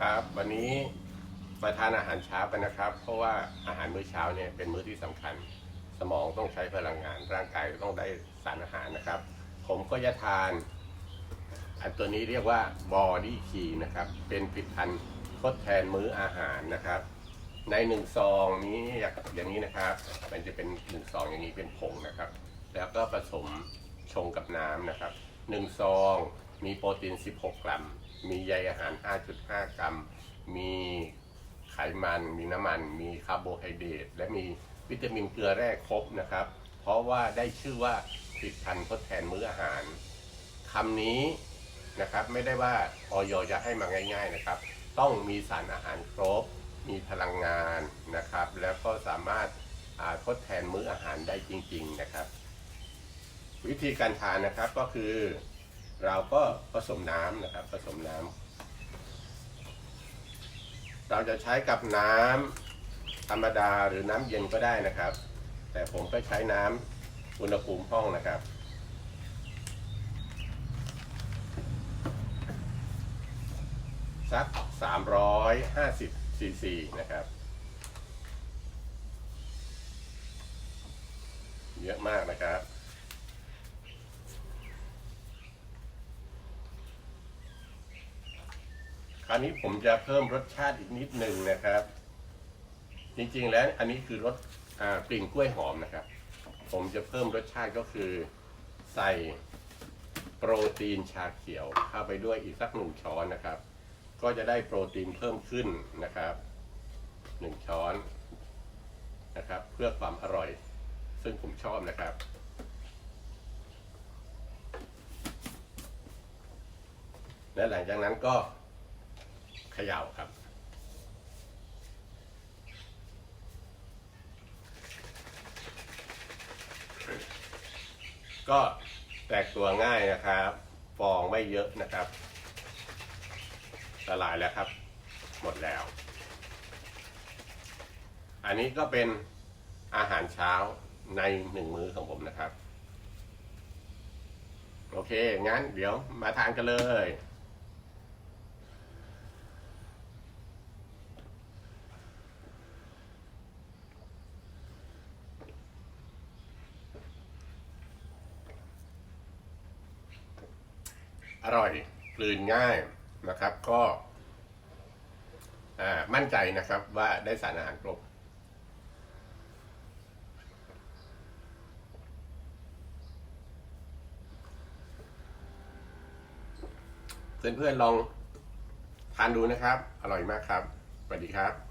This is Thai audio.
ครับ วันนี้มาทานอาหารเช้ากันนะครับ เพราะว่าอาหารมื้อเช้าเนี่ยเป็นมื้อที่สำคัญ สมองต้องใช้พลังงาน ร่างกายต้องได้สารอาหารนะครับ ผมก็จะทาน อันตัวนี้เรียกว่าบอดี้คีนะครับ เป็นผลิตภัณฑ์ทดแทนมื้ออาหารนะครับ ในหนึ่งซองนี้อย่างนี้นะครับ มันจะเป็นหนึ่งซองอย่างนี้เป็นผงนะครับ แล้วก็ผสมชงกับน้ำนะครับหนึ่งซอง มีโปรตีน 16 กรัม มีใยอาหาร 5.5 กรัม มีไขมัน มีน้ำมัน มีคาร์โบไฮเดรต และมีวิตามินเกลือแร่ครบนะครับ เพราะว่าได้ชื่อว่าผลิตภัณฑ์ทดแทนมื้ออาหารคำนี้นะครับไม่ได้ว่าออยจะให้มาง่าย ๆนะครับ ต้องมีสารอาหารครบ มีพลังงานนะครับ แล้วก็สามารถทดแทนมื้ออาหารได้จริง ๆนะครับ วิธีการทานนะครับก็คือ เราก็ผสมน้ำนะครับ ผสมน้ำเราจะใช้กับน้ำธรรมดาหรือน้ำเย็นก็ได้นะครับ แต่ผมก็ใช้น้ำอุณหภูมิห้องนะครับสัก350ซีซีนะครับ เยอะมากนะครับ คราวนี้ผมจะเพิ่มรสชาติอีกนิดหนึ่งนะครับ จริงๆแล้วอันนี้คือรสกลิ่นกล้วยหอมนะครับ ผมจะเพิ่มรสชาติก็คือใส่โปรตีนชาเขียวเข้าไปด้วยอีกสักหนึ่งช้อนนะครับ ก็จะได้โปรตีนเพิ่มขึ้นนะครับหนึ่งช้อนนะครับ เพื่อความอร่อย ซึ่งผมชอบนะครับและหลังจากนั้นก็ ขย่าครับก็แตกตัวง่ายนะครับ ฟองไม่เยอะนะครับ ละลายแล้วครับ หมดแล้ว อันนี้ก็เป็นอาหารเช้าในหนึ่งมื้อของผมนะครับ โอเค งั้นเดี๋ยวมาทานกันเลย อร่อยกลืนง่ายนะครับ ก็มั่นใจนะครับว่าได้สารอาหารครบเพื่อนๆลองทานดูนะครับ อร่อยมากครับ สวัสดีครับ